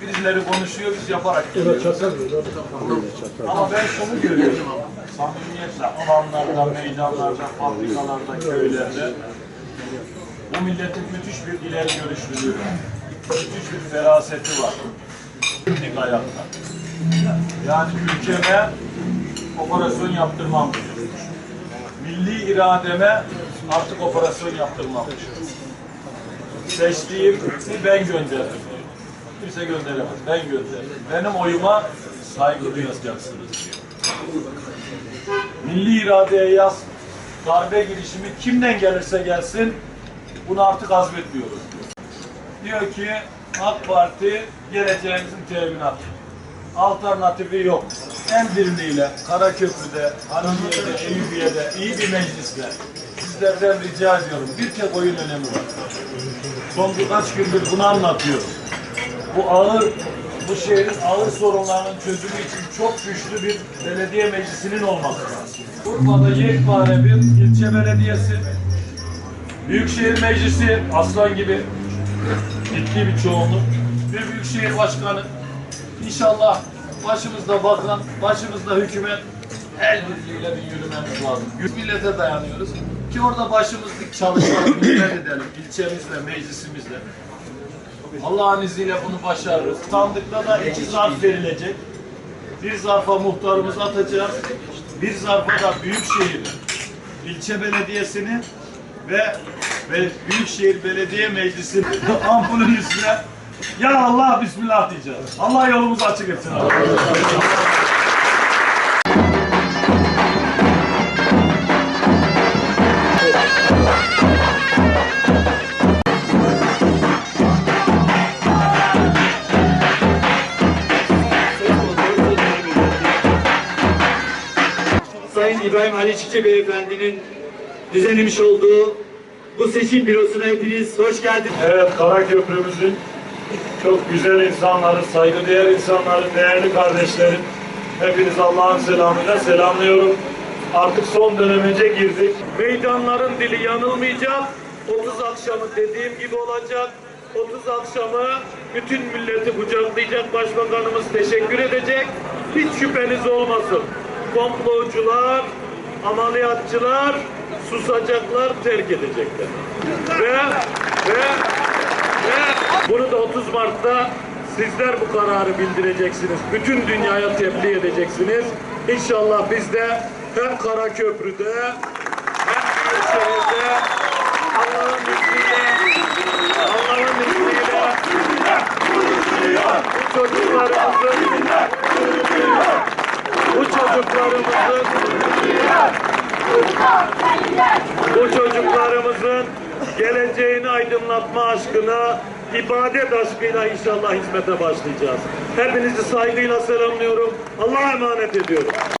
Birileri konuşuyor, biz yaparak geliyoruz. Ama ben şunu görüyorum. Samimiyetle alanlarda, meydanlarda, fabrikalarda, köylerde bu milletin müthiş bir ileri görüşlülüğü var. Müthiş bir feraseti var. Dik ayakta. Yani ülkeme operasyon yaptırmam diyor. Milli irademe artık operasyon yaptırmam diyor. Seçtiğimi ben gönderirim. Kimse gönderemez. Ben gönderirim. Benim oyuma saygı duyacaksınız. Milli iradeye yaz. Darbe girişimi kimden gelirse gelsin bunu artık azmetmiyoruz diyor. Ki AK Parti geleceğimizin teminatı. Alternatifi yok. En birliğiyle Karaköprü'de, Haramiye'de, Eyüpiye'de iyi bir meclisle sizlerden rica ediyorum. Bir tek oyun önemi var. Son birkaç gündür bunu anlatıyorum. Bu ağır, bu şehrin ağır sorunlarının çözümü için çok güçlü bir belediye meclisinin olması lazım. Urfa'da yekpare bir ilçe belediyesi, Büyükşehir Meclisi aslan gibi ciddi bir çoğunluk, bir büyükşehir başkanı, İnşallah başımızda bakan, başımızda hükümet el birliğiyle bir yürümemiz lazım. Millete dayanıyoruz ki orada başımız dik çalışalım, hizmet edelim ilçemizle, meclisimizle. Allah'ın izniyle bunu başarırız. Sandıkta da iki zarf verilecek. Bir zarfa muhtarımız atacağız. Bir zarfa da Büyükşehir ilçe belediyesini ve, ve Büyükşehir Belediye Meclisi ampulün üstüne ya Allah Bismillah diyeceğiz. Allah yolumuzu açık etsin. abi. Sayın İbrahim Ali Çiçek Beyefendi'nin düzenlemiş olduğu bu seçim bürosuna hepiniz hoş geldiniz. Evet Karaköprümüzün çok güzel insanları, saygıdeğer insanları, değerli kardeşlerim. Hepiniz Allah'ın selamıyla selamlıyorum. Artık son dönemece girdik. Meydanların dili yanılmayacak. 30 akşamı dediğim gibi olacak. 30 akşamı bütün milleti kucaklayacak başbakanımız teşekkür edecek. Hiç şüpheniz olmasın. Komplocular, ameliyatçılar susacaklar, terk edecekler. Ve ve ve bunu da 30 Mart'ta sizler bu kararı bildireceksiniz. Bütün dünyaya tebliğ edeceksiniz. İnşallah biz de hem Karaköprü'de hem Büyükşehir'de Allah'ın izniyle Allah'ın izniyle bu çocuklarımızın çocuklarımızın bu çocuklarımızın geleceğini aydınlatma aşkına, ibadet aşkıyla inşallah hizmete başlayacağız. Hepinizi saygıyla selamlıyorum. Allah'a emanet ediyorum.